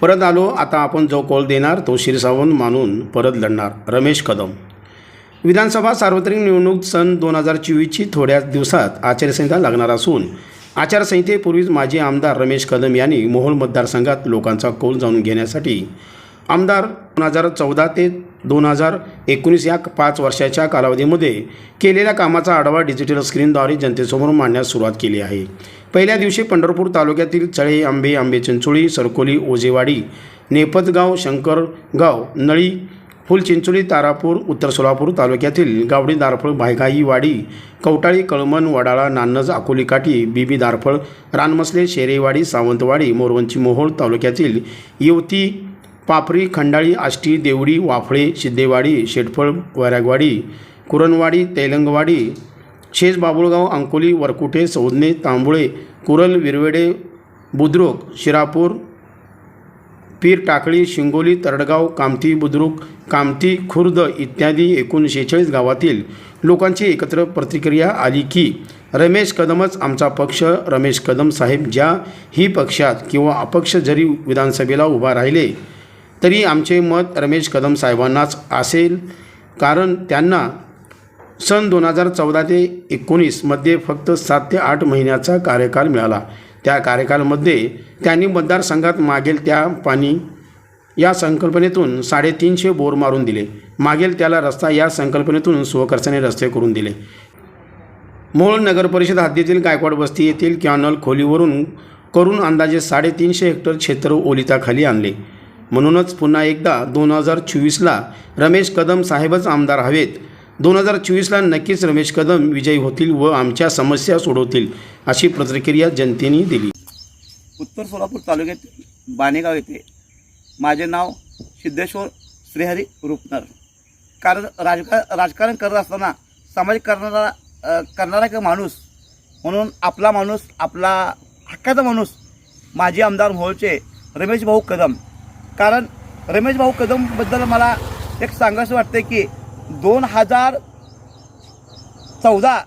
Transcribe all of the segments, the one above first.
परत आलो आता आपण जो कौल देणार तो शिरसावंत मानून परत लढणार. रमेश कदम. विधानसभा सार्वत्रिक निवडणूक सन दोन हजार चोवीसची थोड्याच दिवसात आचारसंहिता लागणार असून आचारसंहितेपूर्वीच माजी आमदार रमेश कदम यांनी मोहोळ मतदारसंघात लोकांचा कौल जाणून घेण्यासाठी आमदार दोन हजार चौदा ते दोन हजार एकोणीस या पाच वर्षाच्या कालावधीमध्ये केलेल्या कामाचा आढावा डिजिटल स्क्रीनद्वारे जनतेसमोर मांडण्यास सुरुवात केली आहे. पहिल्या दिवशी पंढरपूर तालुक्यातील चळे आंबे आंबे चिंचोळी सरकोली ओजेवाडी नेपतगाव शंकरगाव नळी फुलचिंचोली तारापूर उत्तर सोलापूर तालुक्यातील गावडी दारफळ वाडी कवटाळी कळमन वडाळा नान्नज अकोली काठी बीबी दारफळ रानमसले शेरेवाडी सावंतवाडी मोरवंची मोहोळ तालुक्यातील युवती पापरी खंडाळी आष्टी देवडी वाफळे सिद्धेवाडी शेटफळ वैरागवाडी कुरणवाडी तेलंगवाडी शेज बाबुळगाव अंकोली वरकुटे सौदने तांबुळे कुरल विरवेडे बुद्रुक शिरापूर पीर टाकळी शिंगोली तरडगाव कामती बुद्रुक कामती खुर्द इत्यादी एकूण शेहेचाळीस गावातील लोकांची एकत्र प्रतिक्रिया आली की रमेश कदमच आमचा पक्ष रमेश कदम साहेब ज्या ही पक्षात किंवा अपक्ष जरी विधानसभेला उभा राहिले तरी आमचे मत रमेश कदम साहेबांनाच असेल. कारण त्यांना सन दोन हजार चौदा ते एकोणीसमध्ये फक्त सात ते आठ महिन्याचा कार्यकाल मिळाला. त्या कार्यकालमध्ये त्यांनी मतदारसंघात मागेल त्या पाणी या संकल्पनेतून साडेतीनशे बोर मारून दिले. मागेल त्याला रस्ता या संकल्पनेतून स्वखर्चाने रस्ते करून दिले. मूळ नगरपरिषद हद्दीतील गायकवाड वस्ती येथील कॅनल खोलीवरून करून अंदाजे साडेतीनशे हेक्टर क्षेत्र ओलिताखाली आणले. म्हणूनच पुन्हा एकदा दोन हजार चोवीसला रमेश कदम साहेबच आमदार हवेत. दोन हजार चोवीसला नक्कीच रमेश कदम विजयी होतील व आमच्या समस्या सोडवतील अशी प्रतिक्रिया जनतेने दिली. उत्तर सोलापूर तालुक्यात बाणेगाव येथे माझे नाव सिद्धेश्वर श्रीहरी रुपनर. कारण राजका राजकारण करत असताना सामाजिक करणारा करणारा एक माणूस म्हणून आपला माणूस आपला हक्काचा माणूस माजी आमदार मोहोळचे रमेश भाऊ कदम कारण रमेश भाऊ कदमबद्दल मला एक सांगायचं वाटतं की दोन हजार चौदा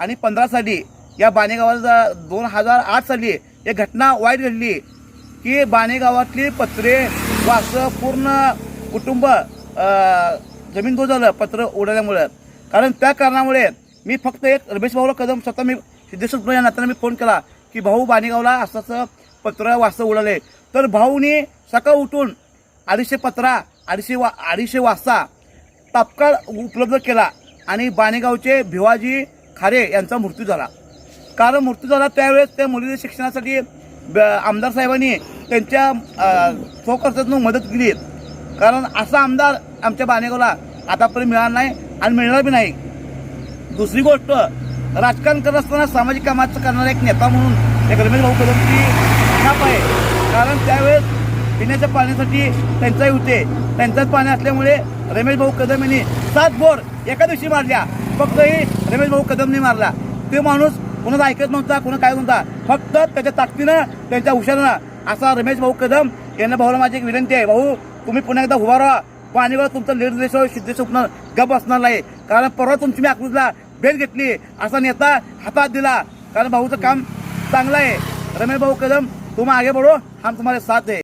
आणि पंधरा साली या बाणेगावाला दोन हजार आठ साली एक घटना वाईट घडली की बाणेगावातली पत्रे वास पूर्ण कुटुंब अ, जमीन दो झालं पत्र उडाल्यामुळं कारण त्या कारणामुळे मी फक्त एक रमेश भाऊला कदम स्वतः मी सिद्धेश्वर रुपये या नात्याने मी फोन केला की भाऊ बाणेगावला असं असं पत्र वाजता उडाले. तर भाऊनी सकाळ उठून अडीचशे पत्रा अडीचशे वा अडीचशे वाजता तात्काळ उपलब्ध केला आणि बाणेगावचे भिवाजी खारे यांचा मृत्यू झाला. कारण मृत्यू झाला त्यावेळेस त्या मुलीच्या शिक्षणासाठी ब- आमदार साहेबांनी त्यांच्या स्वखर्चातून मदत केली. कारण असा आमदार आमच्या बाणेगावला आतापर्यंत मिळाला नाही आणि मिळणार बी नाही. दुसरी गोष्ट राजकारण करत असताना सामाजिक कामाचं करणारा एक नेता म्हणून एक रमेश भाऊ कदमची खाप आहे. कारण त्यावेळेस पिण्याच्या पाण्यासाठी टंचाई होते. टंचाईत पाणी असल्यामुळे रमेश भाऊ कदम यांनी सात बोर एका दिवशी मारल्या. फक्त ही रमेश भाऊ कदमने मारला. ते माणूस कुणाला ऐकत नव्हता कोणा काय नव्हता. फक्त त्याच्या ताकदीनं त्यांच्या हुशारीनं असा रमेश भाऊ कदम यांना भाऊला माझी एक विनंती आहे. भाऊ तुम्ही पुन्हा एकदा उभा राहा. पाणीवर तुमचं निर्देश सिद्धेश उपणार गप असणार नाही. कारण परवा तुमची मी आकृतीला भेट घेतली. असा नेता हातात दिला. कारण भाऊचं काम चांगलं आहे. रमेश भाऊ कदम तुम आगे बढ़ो हम तुम्हारे साथ है।